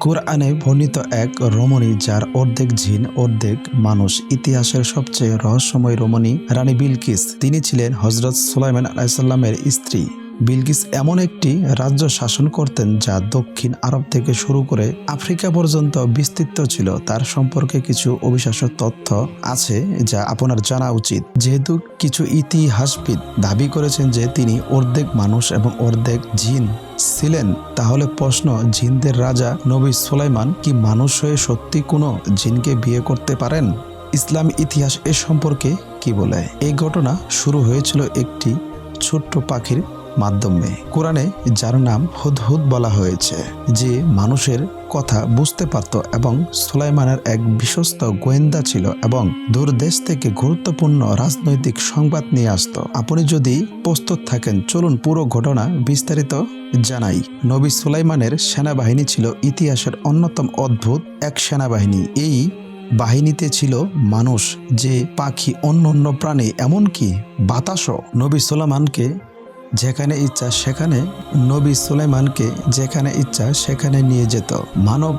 কোরআনে বর্ণিত এক রমণী যার অর্ধেক জিন, অর্ধেক মানুষ। ইতিহাসের সবচেয়ে রহস্যময় রমণী রানী বিলকিস। তিনি ছিলেন হজরত সুলাইমান আলাইসাল্লামের স্ত্রী। বিলকিস এমন একটি রাজ্য শাসন করতেন যা দক্ষিণ আরব থেকে শুরু করে আফ্রিকা পর্যন্ত বিস্তৃত ছিল। তার সম্পর্কে কিছু অবিশ্বাস্য তথ্য আছে যা আপনার জানা উচিত। যেহেতু কিছু ইতিহাসবিদ দাবি করেছেন যে তিনি অর্ধেক মানুষ এবং অর্ধেক জিন। ছিলেন, তাহলে প্রশ্ন, জিনদের রাজা নবী সুলাইমান কি মানুষ হয়ে সত্যি কোনো জিনকে বিয়ে করতে পারেন? ইসলাম ইতিহাস এ সম্পর্কে কি বলে? এই ঘটনা শুরু হয়েছিল একটি ছোট্ট পাখির মাধ্যমে। কোরআনে যার নাম হুদহুদ বলা হয়েছে, যে মানুষের কথা বুঝতে পারত এবং সুলাইমানের এক বিশ্বস্ত গোয়েন্দা ছিল এবং দূর দেশ থেকে গুরুত্বপূর্ণ রাজনৈতিক সংবাদ নিয়ে আসত। আপনি যদি প্রস্তুত থাকেন, চলুন পুরো ঘটনা বিস্তারিত জানাই, নবী সুলাইমানের সেনাবাহিনী ছিল ইতিহাসের অন্যতম অদ্ভুত এক সেনাবাহিনী। এই বাহিনীতে ছিল মানুষ যে পাখি অন্য অন্য প্রাণী, এমনকি বাতাসও। নবী সুলাইমানকে যেখানে ইচ্ছা সেখানে, নবী সুলাইমানকে যেখানে ইচ্ছা সেখানে নিয়ে যেত। মানব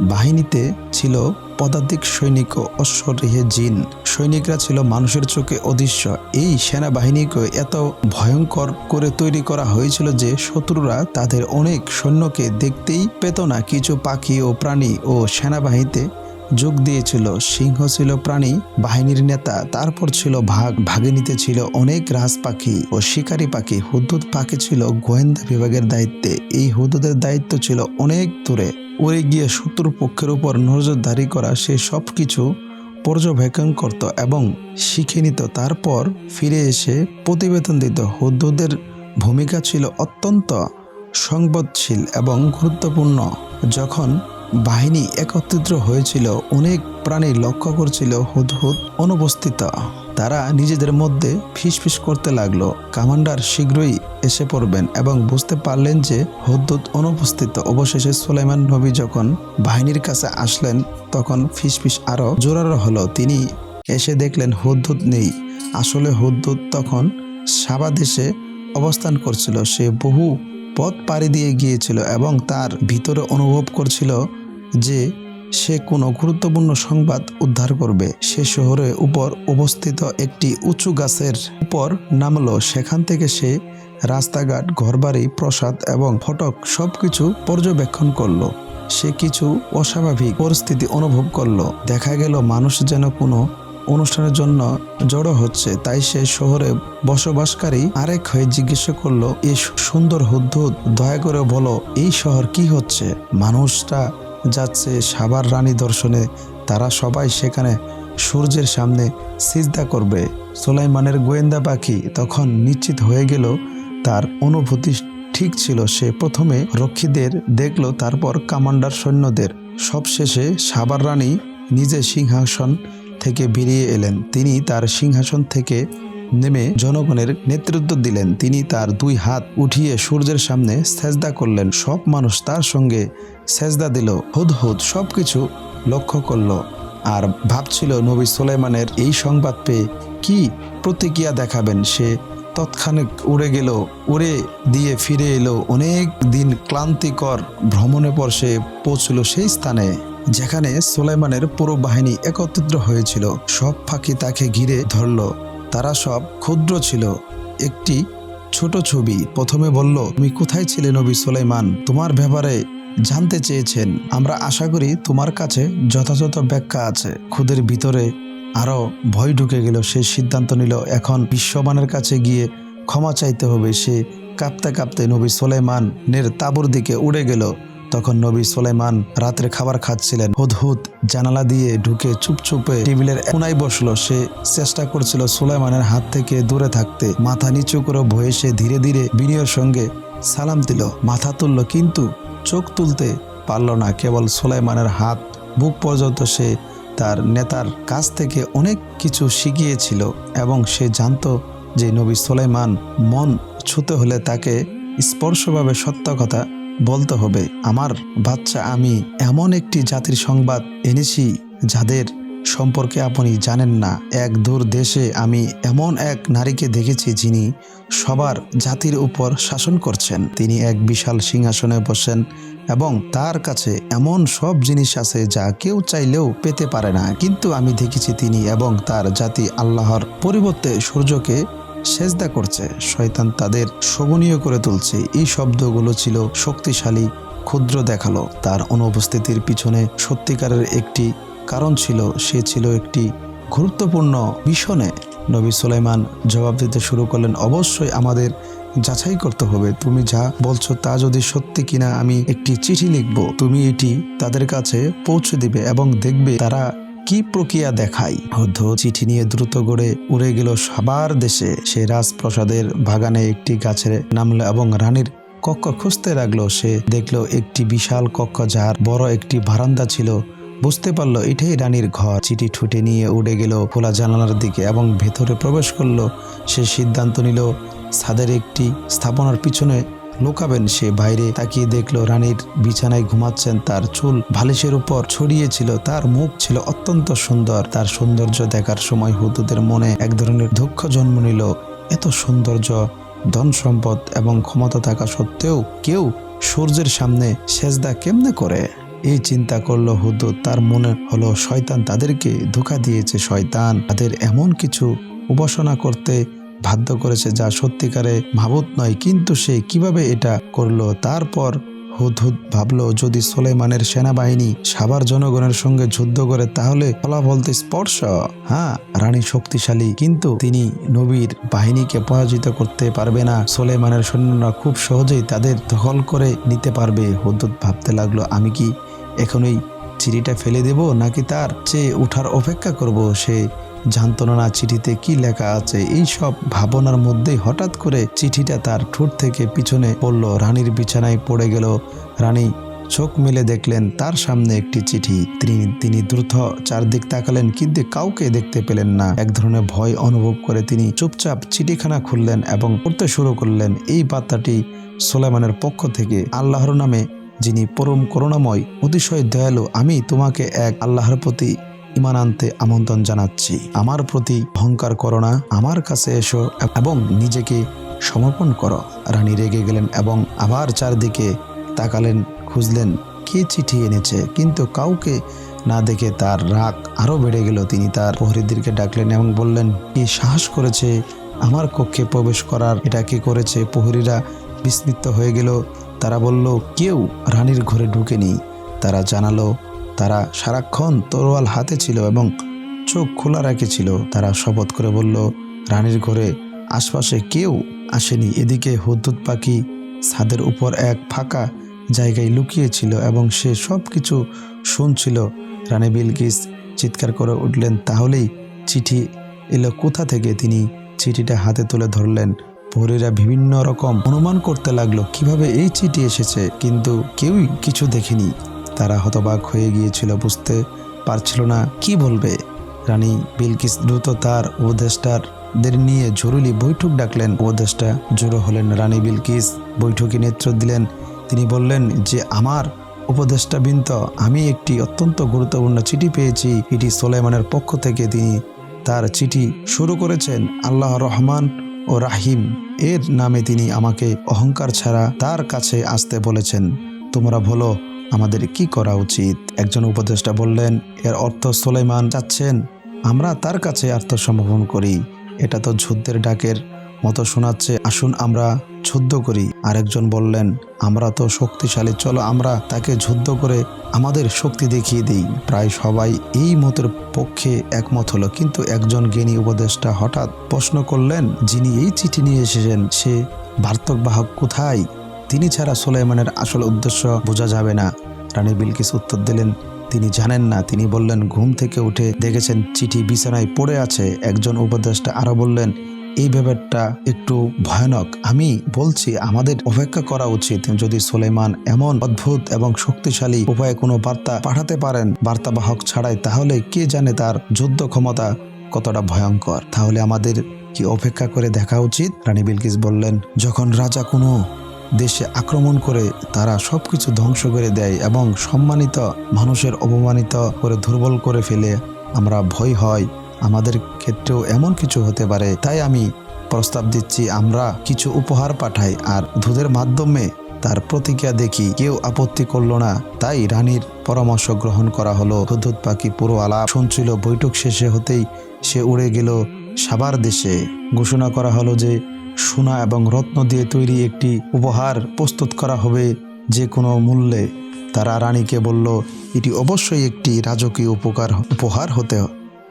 বাহিনীতে ছিল পদাতিক সৈনিক ও অশ্বরেহে জিন। সৈনিকরা ছিল মানুষের চোখে অদৃশ্য। এই সেনাবাহিনীকে এত ভয়ঙ্কর করে তৈরি করা হয়েছিল যে শত্রুরা তাদের অনেক সৈন্যকে দেখতেই পেত না। কিছু পাখি ও প্রাণী ও সেনাবাহিনীতে যোগ দিয়েছিল, সিংহ ছিল প্রাণী, বাহিনীর নেতা, তারপর ছিল ভাগ, ভাগিনীতে ছিল অনেক রাজ পাখি ও শিকারী পাখি। হুদুদ পাখি ছিল গোয়েন্দা বিভাগের দায়িত্বে। এই হুদুদের দায়িত্ব ছিল অনেক দূরে। উড়ে গিয়ে শত্রু পক্ষের উপর নজরদারি করা, সে সব কিছু পর্যবেক্ষণ করত এবং শিখে নিত। তারপর ফিরে এসে প্রতিবেদন দিত। হুদুদের ভূমিকা ছিল অত্যন্ত সংবেদশীল এবং গুরুত্বপূর্ণ। যখন বাহিনী একত্রিত হয়েছিল, অনেক প্রাণী লক্ষ্য করছিল হুদহুদ অনুপস্থিত। তারা নিজেদের মধ্যে ফিসফিস করতে লাগল। কমান্ডার শীঘ্রই এসে পড়বেন এবং বুঝতে পারলেন যে হুদহুদ অনুপস্থিত। অবশেষে সুলাইমান নবী যখন বাহিনীর কাছে আসলেন, তখন ফিসফিস আরও জোরালো হলো। তিনি এসে দেখলেন হুদহুদ নেই। আসলে হুদহুদ তখন সাবা দেশে অবস্থান করছিল। সে বহু পথ পাড়ি দিয়ে গিয়েছিল এবং তার ভিতরে অনুভব করছিল যে সে কোনো গুরুত্বপূর্ণ সংবাদ উদ্ধার করবে। সে শহরের উপর অবস্থিত একটি উঁচু গাছের উপর নামলো। সেখান থেকে সে রাস্তাঘাট, ঘরবাড়ি, প্রসাদ এবং ফটক সবকিছু পর্যবেক্ষণ করল। সে কিছু অস্বাভাবিক পরিস্থিতি অনুভব করল। দেখা গেল মানুষ যেন কোনো অনুষ্ঠানের জন্য জড়ো হচ্ছে, তাই সে শহরে বসবাসকারী আরেক হয়ে জিজ্ঞেস করল এই সুন্দর হুদ্হুদ দয়া করে বলো, এই শহর কি হচ্ছে? মানুষরা যাচ্ছে সাবার রানী দর্শনে। তারা সবাই সেখানে সূর্যের সামনে সিজদা করবে। সোলাইমানের গোয়েন্দা পাখি তখন নিশ্চিত হয়ে গেল তার অনুভূতি ঠিক ছিল। সে প্রথমে রক্ষীদের দেখল, তারপর কামান্ডার সৈন্যদের। সবশেষে সাবার রানী নিজে সিংহাসন থেকে বেরিয়ে এলেন। তিনি তার সিংহাসন থেকে নেমে জনগণের নেতৃত্ব দিলেন। তিনি তার দুই হাত উঠিয়ে সূর্যের সামনে সেজদা করলেন। সব মানুষ তার সঙ্গে সেজদা দিল। হুদ হুদ সব কিছু লক্ষ্য করল আর ভাবছিল, নবী সুলাইমানের এই সংবাদ পেয়ে কি প্রতিক্রিয়া দেখাবেন? সে তৎক্ষণিক উড়ে গেল, উড়ে দিয়ে ফিরে এলো। অনেক দিন ক্লান্তিকর ভ্রমণে পর সে পৌঁছল সেই স্থানে, যেখানে সুলাইমানের পুরো বাহিনী একত্রিত হয়েছিল। সব ফাঁকি তাকে ঘিরে ধরল। তারা সব ক্ষুদ্র ছিল। একটি ছোট ছবি প্রথমে বলল, তুমি কোথায় ছিলে নবী সুলাইমান? তোমার ব্যাপারে জানতে চেয়েছেন। আমরা আশা করি তোমার কাছে যথাযথ ব্যাখ্যা আছে। খুদের ভিতরে আরও ভয় ঢুকে গেল। সে সিদ্ধান্ত নিল, এখন বিশ্বমানের কাছে গিয়ে ক্ষমা চাইতে হবে। সে কাঁপতে কাঁপতে নবী সোলাইমানের তাবুর দিকে উড়ে গেল। তখন নবী সোলাইমান রাতের খাবার খাচ্ছিলেন। হুদহুদ জানালা দিয়ে ঢুকে চুপচুপে টেবিলের কোনায় বসল। সে চেষ্টা করছিল সুলাইমানের হাত থেকে দূরে থাকতে। মাথা নিচু করে ভয়ে সে ধীরে ধীরে বিনিয়োর সঙ্গে সালাম দিল। মাথা তুলল, কিন্তু চোখ তুলতে পারল না। কেবল সুলাইমানের হাত, বুক পর্যন্ত সে তার নেতার কাছ থেকে অনেক কিছু শিখিয়েছিল এবং সে জানতো যে নবী সুলাইমান মন ছুতে হলে তাকে স্পর্শভাবে সত্য কথা বলতে হবে, আমার বাচ্চা আমি এমন একটি জাতির সংবাদ এনেছি যাদের সম্পর্কে আপনি জানেন না। এক দূর দেশে আমি এমন এক নারীকে দেখেছি যিনি সবার জাতির উপর শাসন করছেন। তিনি এক বিশাল সিংহাসনে বসেন এবং তার কাছে এমন সব জিনিস আছে যা কেউ চাইলেও পেতে পারে না। কিন্তু আমি দেখেছি তিনি এবং তার জাতি আল্লাহর পরিবর্তে সূর্যকে সেজদা করছে। শয়তান তাদের শোভনীয় করে তুলছে। এই শব্দগুলো ছিল শক্তিশালী, ক্ষুদ্র দেখাল। তার অনুপস্থিতির পিছনে সত্যিকারের একটি কারণ ছিল, সে ছিল একটি গুরুত্বপূর্ণ মিশনে। নবী সুলাইমান জবাব দিতে শুরু করলেন, অবশ্যই আমাদের যাচাই করতে হবে। তুমি যা বলছো তা যদি সত্যি কিনা আমি একটি চিঠি লিখব। তুমি এটি তাদের কাছে পৌঁছে দিবে এবং দেখবে তারা কি প্রক্রিয়া দেখায়? হদ্দ চিঠি নিয়ে দ্রুত গড়ে উড়ে গেল সবার দেশে। সে রাজপ্রসাদের বাগানে একটি গাছে নামলো এবং রানীর কক্ষ খুঁজতে লাগল। সে দেখল একটি বিশাল কক্ষ যার বড় একটি বারান্দা ছিল। বুঝতে পারল এটাই রানীর ঘর। চিঠি ঠুটে নিয়ে উড়ে গেল খোলা জানালার দিকে এবং ভেতরে প্রবেশ করল। সে সিদ্ধান্ত নিল, ছাদের একটি স্থাপনার পিছনে লুকাবেন সে বাইরে। তাকিয়ে দেখল রানীর বিছানায় ঘুমাচ্ছেন তার চুল। বালিশের উপর ছড়িয়েছিল তার মুখ ছিল অত্যন্ত সুন্দর। তার সৌন্দর্য দেখার সময় হুদুদের মনে এক ধরনের দুঃখ জন্ম নিল। এত সৌন্দর্য, ধন সম্পদ এবং ক্ষমতা থাকা সত্ত্বেও কেউ সূর্যের সামনে সেজদা কেমনে করে? এই চিন্তা করল হুদুদ তার মনে হলো শয়তান তাদেরকে ধোকা দিয়েছে। শয়তান তাদের এমন কিছু উপাসনা করতে বাধ্য করেছে যা সত্যিকারে ভাবুত নয়, কিন্তু সে কীভাবে এটা করল? তারপর হুদহুদ ভাবলো, যদি সোলেমানের সেনাবাহিনী সাবার জনগণের সঙ্গে যুদ্ধ করে, তাহলে ফলাফল তো স্পর্শ। হ্যাঁ রানী শক্তিশালী, কিন্তু তিনি নবীর বাহিনীকে পরাজিত করতে পারবে না। সোলেমানের সৈন্যরা খুব সহজেই তাদের দখল করে নিতে পারবে। হুদ হুদহুদ ভাবতে লাগল, আমি কি এখনই চিঠিটা ফেলে দেব, নাকি তার চেয়ে উঠার অপেক্ষা করব? সে জানতো না চিঠিতে কি লেখা আছে, এই সব ভাবনার মধ্যেই হঠাৎ করে চিঠিটা তার ঠোঁট থেকে পিছনে পড়ল। রানীর বিছানায় পড়ে গেল। রানী চোখ মেলে দেখলেন তার সামনে একটি চিঠি। তিনি তিনি দ্রুত চারদিক তাকালেন, কিন্তু কাউকে দেখতে পেলেন না। এক ধরনের ভয় অনুভব করে তিনি চুপচাপ চিঠিখানা খুললেন এবং পড়তে শুরু করলেন। এই বার্তাটি সোলেমানের পক্ষ থেকে আল্লাহর নামে, যিনি পরম করুণাময়, অতিশয় দয়ালু, আমি তোমাকে এক আল্লাহর প্রতি ইমান আনতে আমন্ত্রণ জানাচ্ছি। আমার প্রতি অহংকার করো না, আমার কাছে এসো এবং নিজেকে সমর্পণ করো। রানী রেগে গেলেন এবং আবার চারদিকে তাকালেন, খুঁজলেন কে চিঠি এনেছে, কিন্তু কাউকে না দেখে তার রাগ আরও বেড়ে গেল। তিনি তার প্রহরীদেরকে ডাকলেন এবং বললেন, কে সাহস করেছে আমার কক্ষে প্রবেশ করার? এটা কে করেছে? প্রহরীরা বিস্মিত হয়ে গেল। তারা বলল, কেউ রানীর ঘরে ঢুকেনি। তারা জানালো তারা সারাক্ষণ তরোয়াল হাতে ছিল এবং চোখ খোলা রেখেছিল। তারা শপথ করে বলল, রানীর ঘরে আশপাশে কেউ আসেনি। এদিকে হুদ্দুত পাখি ছাদের উপর এক ফাঁকা জায়গায় লুকিয়েছিল এবং সে সব কিছু শুনছিল। রানী বিলকিস চিৎকার করে উঠলেন, তাহলেই চিঠি এলো কোথা থেকে? তিনি চিঠিটা হাতে তুলে ধরলেন। পরীরা বিভিন্ন রকম অনুমান করতে লাগল, কীভাবে এই চিঠি এসেছে? কিন্তু কেউই কিছু দেখেনি। তারা হতবাক হয়ে গিয়েছিল, বুঝতে পারছিল না কি বলবে। রানী বিলকিস দ্রুত তার উপদেষ্টারদের নিয়ে জরুরি বৈঠক ডাকলেন। উপদেষ্টা জড়ো হলেন রানী বিলকিস, বৈঠকে নেতৃত্ব দিলেন। তিনি বললেন যে, আমার উপদেষ্টা বিন্ত আমি একটি অত্যন্ত গুরুত্বপূর্ণ চিঠি পেয়েছি। এটি সোলাইমানের পক্ষ থেকে তিনি তার চিঠি শুরু করেছেন। আল্লাহ রহমান ও রাহিম, এর নামে তিনি আমাকে অহংকার ছাড়া তার কাছে আসতে বলেছেন। তোমরা বলো আমাদের কি করা উচিত? একজন উপদেষ্টা বললেন, এর অর্থ সোলেমান চাচ্ছেন, আমরা তার কাছে আত্মসমর্পণ করি। এটা তো যুদ্ধের ডাকের মতো শোনাচ্ছে, আসুন আমরা যুদ্ধ করি। আরেকজন বললেন, আমরা তো শক্তিশালী, চলো আমরা তাকে যুদ্ধ করে আমাদের শক্তি দেখিয়ে দিই। প্রায় সবাই এই মতের পক্ষে একমত হলো, কিন্তু একজন জ্ঞানী উপদেষ্টা হঠাৎ প্রশ্ন করলেন, যিনি এই চিঠি নিয়ে এসেছেন, সে বার্তক বাহক কোথায়? তিনি ছাড়া সুলাইমানের আসল উদ্দেশ্য বোঝা যাবে না। রানী বিলকিস উত্তর দিলেন, তিনি জানেন না। তিনি বললেন, ঘুম থেকে উঠে দেখেছেন চিঠি বিছানায় পড়ে আছে। একজন উপদেষ্টা আরও বললেন, এই ব্যাপারটা একটু ভয়ানক। আমি বলছি, আমাদের অপেক্ষা করা উচিত যদি সুলেমান এমন অদ্ভুত এবং শক্তিশালী উপায়ে কোনো বার্তা পাঠাতে পারেন, বার্তাবাহক ছাড়াই, তাহলে কে জানে তার যুদ্ধ ক্ষমতা কতটা ভয়ঙ্কর। তাহলে আমাদের কি অপেক্ষা করে দেখা উচিত? রানী বিলকিস বললেন, যখন রাজা কোনো দেশে আক্রমণ করে তারা সবকিছু ধ্বংস করে দেয় এবং সম্মানিত মানুষের অপমানিত করে দুর্বল করে ফেলে। আমরা ভয় হয়, আমাদের ক্ষেত্রেও এমন কিছু হতে পারে। তাই আমি প্রস্তাব দিচ্ছি, আমরা কিছু উপহার পাঠাই আর দুধের মাধ্যমে তার প্রতিক্রিয়া দেখি। কেউ আপত্তি করল না, তাই রানীর পরামর্শ গ্রহণ করা হলো। হুদুদ পাখি পুরো আলাপ শুনছিল, বৈঠক শেষে হতেই সে উড়ে গেল সাবার দেশে। ঘোষণা করা হলো যে সোনা এবং রত্ন দিয়ে তৈরি একটি উপহার প্রস্তুত করা হবে যে কোনো মূল্যে। তারা রানীকে বলল, এটি অবশ্যই একটি রাজকীয় উপকার, উপহার হতে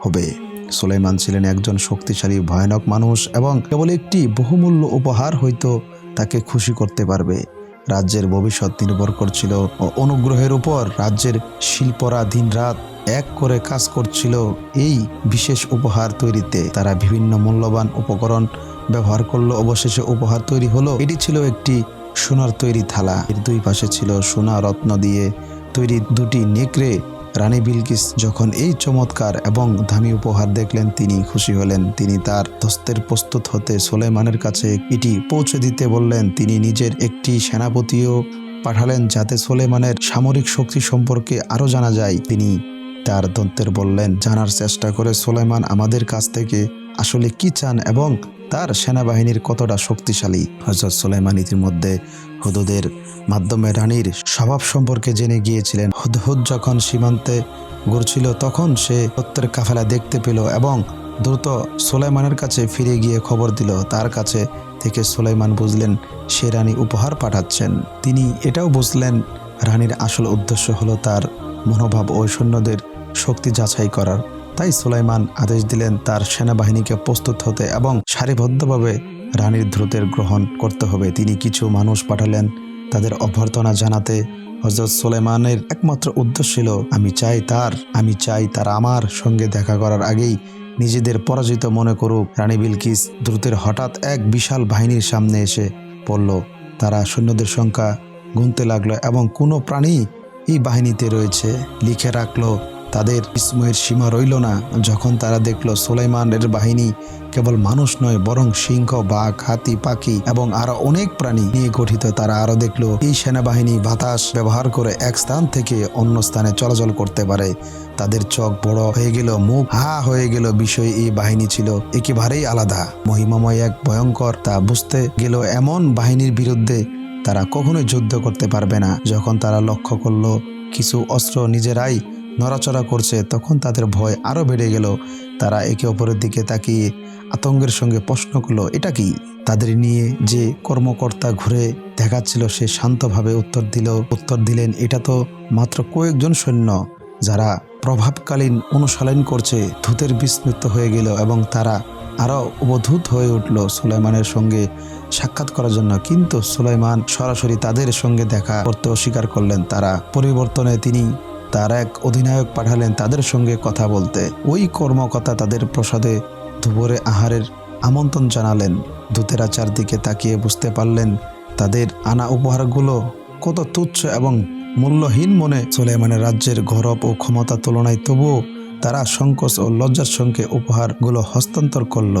হবে। সুলাইমান ছিলেন একজন শক্তিশালী, ভয়ানক মানুষ এবং কেবল একটি বহুমূল্য উপহার হয়তো তাকে খুশি করতে পারবে। রাজ্যের ভবিষ্যৎ নির্ভর করছিল ও অনুগ্রহের উপর রাজ্যের শিল্পরা দিনরাত এক করে কাজ করছিল এই বিশেষ উপহার তৈরিতে। তারা বিভিন্ন মূল্যবান উপকরণ ব্যবহার করল। অবশেষে উপহার তৈরি হলো। এটি ছিল একটি সোনার তৈরি থালা। এর দুই পাশে ছিল সোনা রত্ন দিয়ে তৈরি দুটি নেকড়ে। রানী বিলকিস যখন এই চমৎকার এবং দামি উপহার দেখলেন, তিনি খুশি হলেন। তিনি তার দস্তের প্রস্তুত হতে সোলেমানের কাছে এটি পৌঁছে দিতে বললেন। তিনি নিজের একটি সেনাপতিও পাঠালেন যাতে সোলেমানের সামরিক শক্তি সম্পর্কে আরও জানা যায়। তিনি তার দন্তের বললেন, জানার চেষ্টা করে সোলেমান আমাদের কাছ থেকে আসলে কি চান এবং তার সেনাবাহিনীর কতটা শক্তিশালী। হজরত সোলাইমান ইতিমধ্যে হুদুদের মাধ্যমে রানীর স্বভাব সম্পর্কে জেনে গিয়েছিলেন। হুদহুদ যখন সীমান্তে ঘুরছিল, তখন সে সত্যের কাফেলা দেখতে পেল এবং দ্রুত সোলাইমানের কাছে ফিরে গিয়ে খবর দিল, তার কাছে থেকে সোলাইমান বুঝলেন, সে রানী উপহার পাঠাচ্ছেন। তিনি এটাও বুঝলেন, রানীর আসল উদ্দেশ্য হলো তার মনোভাব ও সৈন্যদের শক্তি যাচাই করার। তাই সুলাইমান আদেশ দিলেন তার সেনাবাহিনীকে প্রস্তুত হতে এবং সারিবদ্ধভাবে রানীর দ্রুতের গ্রহণ করতে হবে। তিনি কিছু মানুষ পাঠালেন তাদের অভ্যর্থনা জানাতে। হজরত সুলাইমানের একমাত্র উদ্দেশ্য ছিল, আমি চাই তার, আমি চাই তার আমার সঙ্গে দেখা করার আগেই নিজেদের পরাজিত মনে করুক। রানী বিলকিস দ্রুতের হঠাৎ এক বিশাল বাহিনীর সামনে এসে পড়ল। তারা সৈন্যদের সংখ্যা গুনতে লাগল এবং কোনো প্রাণী এই বাহিনীতে রয়েছে, লিখে রাখল তাদের বিস্ময়ের সীমা রইল না। যখন তারা দেখল সোলাইমানের বাহিনী কেবল মানুষ নয়, বরং সিংহ, বাঘ, হাতি, পাখি এবং আরও অনেক প্রাণী নিয়ে গঠিত, তারা আরও দেখল এই সেনাবাহিনী বাতাস ব্যবহার করে এক স্থান থেকে অন্য স্থানে চলাচল করতে পারে। তাদের চোখ বড় হয়ে গেল, মুখ হা হয়ে গেল, বিষয় এই বাহিনী ছিল একেবারেই আলাদা। মহিমাময় এক ভয়ঙ্কর, তা বুঝতে গেল এমন বাহিনীর বিরুদ্ধে তারা কখনোই যুদ্ধ করতে পারবে না। যখন তারা লক্ষ্য করল, কিছু অস্ত্র নিজেরাই নড়াচড়া করছে, তখন তাদের ভয় আরও বেড়ে গেল। তারা একে অপরের দিকে তাকিয়ে আতঙ্কের সঙ্গে প্রশ্ন করল, এটা কি? তাদের নিয়ে যে কর্মকর্তা ঘুরে দেখাচ্ছিল, সে শান্তভাবে উত্তর দিল, উত্তর দিলেন, এটা তো মাত্র কয়েকজন সৈন্য, যারা প্রভাবকালীন অনুশীলন করছে। ধূতের বিস্মৃত হয়ে গেল এবং তারা আরও অবধূত হয়ে উঠল সুলাইমানের সঙ্গে সাক্ষাৎ করার জন্য। কিন্তু সুলাইমান সরাসরি তাদের সঙ্গে দেখা করতে অস্বীকার করলেন। তারা পরিবর্তনে তিনি তার এক অধিনায়ক পাঠালেন তাদের সঙ্গে কথা বলতে। ওই কর্মকর্তা তাদের প্রসাদে দুপুরে আহারের আমন্ত্রণ জানালেন। দূতেরা চারদিকে তাকিয়ে বুঝতে পারলেন তাদের আনা উপহারগুলো কত তুচ্ছ এবং মূল্যহীন মনে। সুলাইমানের রাজ্যের গৌরব ও ক্ষমতা তুলনায় তবুও তারা সংকোচ ও লজ্জার সঙ্গে উপহারগুলো হস্তান্তর করল।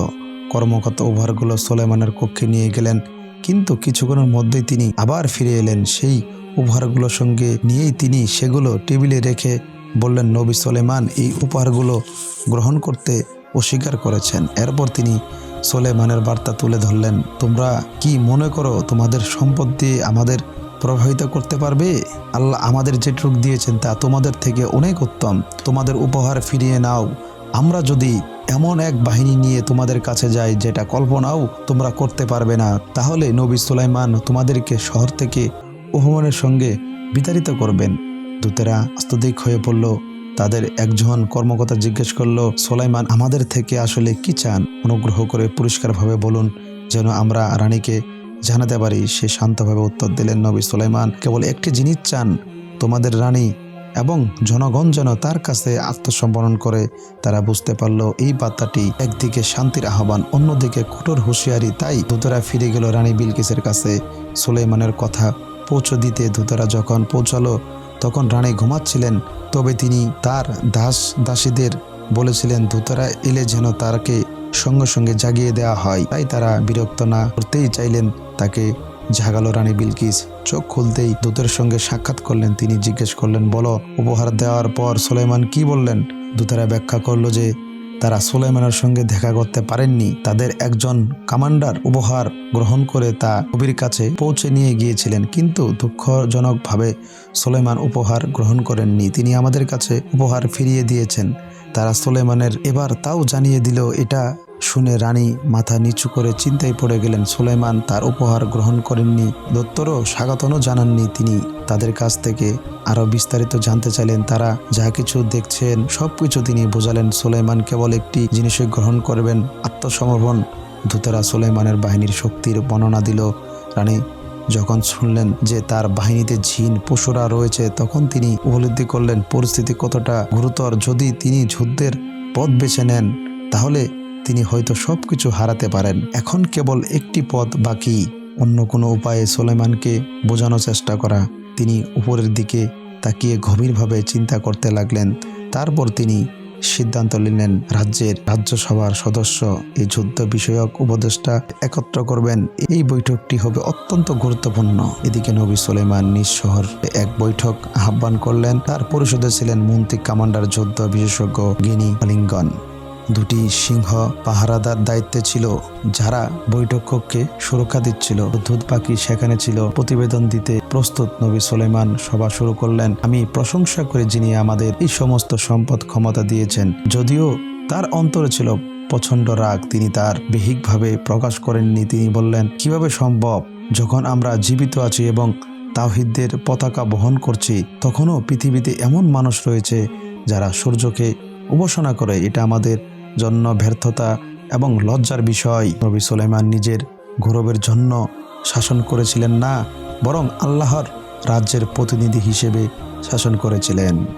কর্মকর্তা উপহারগুলো সোলেমানের কক্ষে নিয়ে গেলেন, কিন্তু কিছুক্ষণের মধ্যেই তিনি আবার ফিরে এলেন সেই উপহারগুলোর সঙ্গে নিয়েই তিনি সেগুলো টেবিলে রেখে বললেন, নবী সোলেমান এই উপহারগুলো গ্রহণ করতে অস্বীকার করেছেন। এরপর তিনি সোলেমানের বার্তা তুলে ধরলেন, তোমরা কি মনে করো তোমাদের সম্পদ দিয়ে আমাদের প্রভাবিত করতে পারবে? আল্লাহ আমাদের যেটুক দিয়েছেন তা তোমাদের থেকে অনেক উত্তম। তোমাদের উপহার ফিরিয়ে নাও। আমরা যদি এমন এক বাহিনী নিয়ে তোমাদের কাছে যাই যেটা কল্পনাও তোমরা করতে পারবে না, তাহলে নবী সুলাইমান তোমাদেরকে শহর থেকে অপমানের সঙ্গে বিতাড়িত করবেন। দূতেরা আস্তদিক হয়ে পড়ল। তাদের একজন কর্মকর্তা জিজ্ঞেস করল, সোলাইমান, আমাদের থেকে আসলে কি চান? অনুগ্রহ করে পরিষ্কারভাবে বলুন, যেন আমরা রানীকে জানাতে পারি। সে শান্তভাবে উত্তর দিলেন, নবী সোলাইমান, কেবল একটি জিনিস চান, তোমাদের রানী এবং জনগণ যেন তার কাছে আত্মসমর্পণ করে। তারা বুঝতে পারল, এই বার্তাটি একদিকে শান্তির আহ্বান, অন্যদিকে কঠোর হুঁশিয়ারি। তাই দূতরা ফিরে গেল রানী বিলকিসের কাছে। সুলাইমানের কথা পৌঁছে দিতে দূতরা যখন পৌঁছালো, তখন রানী ঘুমাচ্ছিলেন। তবে তিনি তার দাস দাসীদের বলেছিলেন দূতরা এলে যেন তারকে সঙ্গে সঙ্গে জাগিয়ে দেওয়া হয়। তাই তারা বিরক্ত না করতেই চাইলেন তাকে। জাগালো রানী বিলকিস, চোখ খুলতেই দূতের সঙ্গে সাক্ষাৎ করলেন। তিনি জিজ্ঞেস করলেন, বলো, উপহার দেওয়ার পর সুলাইমান কি বললেন? দূতেরা ব্যাখ্যা করল যে তারা সুলাইমানের সঙ্গে দেখা করতে পারেননি। তাদের একজন কমান্ডার উপহার গ্রহণ করে তা কবির কাছে পৌঁছে নিয়ে গিয়েছিলেন, কিন্তু দুঃখজনকভাবে সুলাইমান উপহার গ্রহণ করেননি। তিনি আমাদের কাছে উপহার ফিরিয়ে দিয়েছেন। তারা সুলেমানের এবার তাও জানিয়ে দিল, এটা শুনে রানী মাথা নিচু করে চিন্তায় পড়ে গেলেন। সুলাইমান তার উপহার গ্রহণ করেননি। দত্তরও স্বাগতনও জানাননি তিনি। তাদের কাছ থেকে আরও বিস্তারিত জানতে চাইলেন তারা। যা কিছু দেখছেন সব কিছু তিনি বোঝালেন। সুলাইমান কেবল একটি জিনিসই গ্রহণ করবেন, আত্মসমর্পণ। দূতেরা সুলাইমানের বাহিনীর শক্তির বর্ণনা দিল। রানী যখন শুনলেন যে তার বাহিনীতে ঝিন পশুরা রয়েছে, তখন তিনি উপলব্ধি করলেন, পরিস্থিতি কতটা গুরুতর। যদি তিনি যুদ্ধের পথ বেছে নেন, তাহলে তিনি হয়তো সব কিছু হারাতে পারেন। এখন কেবল একটি পথ বাকি, অন্য কোনো উপায়ে সোলেমানকে বোঝানোর চেষ্টা করা। তিনি উপরের দিকে তাকিয়ে গভীরভাবে চিন্তা করতে লাগলেন। তারপর তিনি সিদ্ধান্ত নিলেন, রাজ্যের রাজ্যসভার সদস্য, এই যুদ্ধ বিষয়ক উপদেষ্টা একত্র করবেন। এই বৈঠকটি হবে অত্যন্ত গুরুত্বপূর্ণ। এদিকে নবী সুলেমান নিজ শহর এক বৈঠক আহ্বান করলেন। তার পরিষদে ছিলেন মন্ত্রী কমান্ডার যুদ্ধ বিশেষজ্ঞ গিনি আলিঙ্গন। দুটি সিংহ পাহারাদার দায়িত্বে ছিল, যারা বৈঠক কক্ষে সুরক্ষা দিচ্ছিল। দুধ পাখি সেখানে ছিল। প্রতিবেদন দিতে প্রস্তুত নবী সুলেমান সভা শুরু করলেন। আমি প্রশংসা করে যিনি আমাদের এই সমস্ত সম্পদ ক্ষমতা দিয়েছেন। যদিও তার অন্তরে ছিল প্রচণ্ড রাগ। তিনি তার বেহিকভাবে প্রকাশ করেননি। তিনি বললেন, কীভাবে সম্ভব? যখন আমরা জীবিত আছি এবং তাওহিদদের পতাকা বহন করছি, তখনও পৃথিবীতে এমন মানুষ রয়েছে যারা সূর্যকে উপাসনা করে। এটা আমাদের জন্য ব্যর্থতা এবং লজ্জার বিষয়। নবী সুলাইমান নিজের গৌরবের জন্য শাসন করেছিলেন না, বরং আল্লাহর রাজ্যের প্রতিনিধি হিসেবে শাসন করেছিলেন।